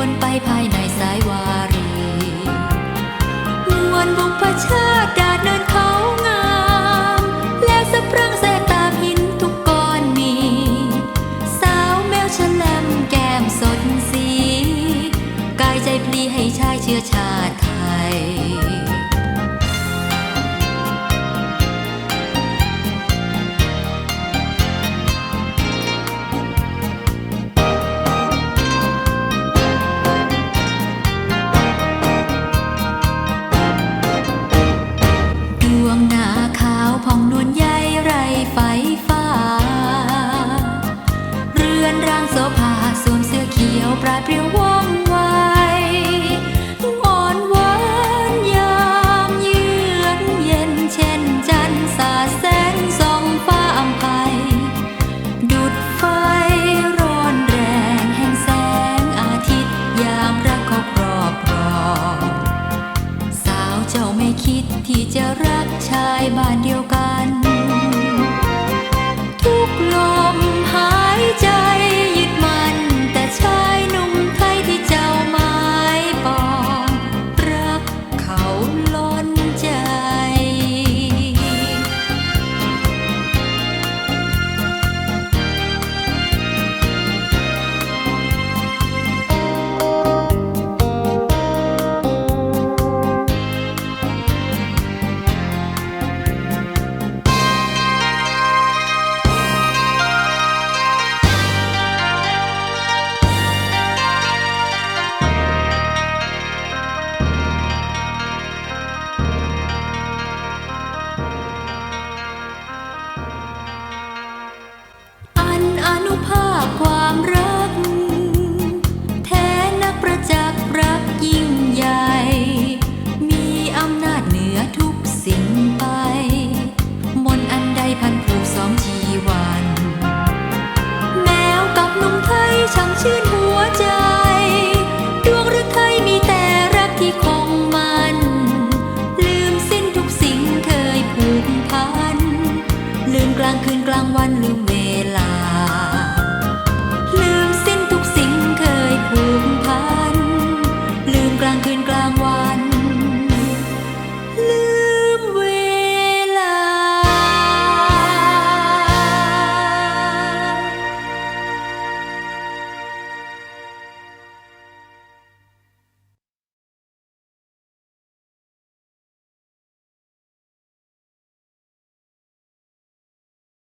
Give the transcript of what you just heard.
วนไปภายในสายวารีมวลบุพชาติดาดเนินเขางาม แล้วสะพรั่งแสกตาหินทุกก้อนมี สาวแมวฉลัมแก้มสดสี กายใจพลีให้ชายเชื้อชาติ ร่างโซภาสวมเสื้อเขียวปลายเปรียวว 关了门。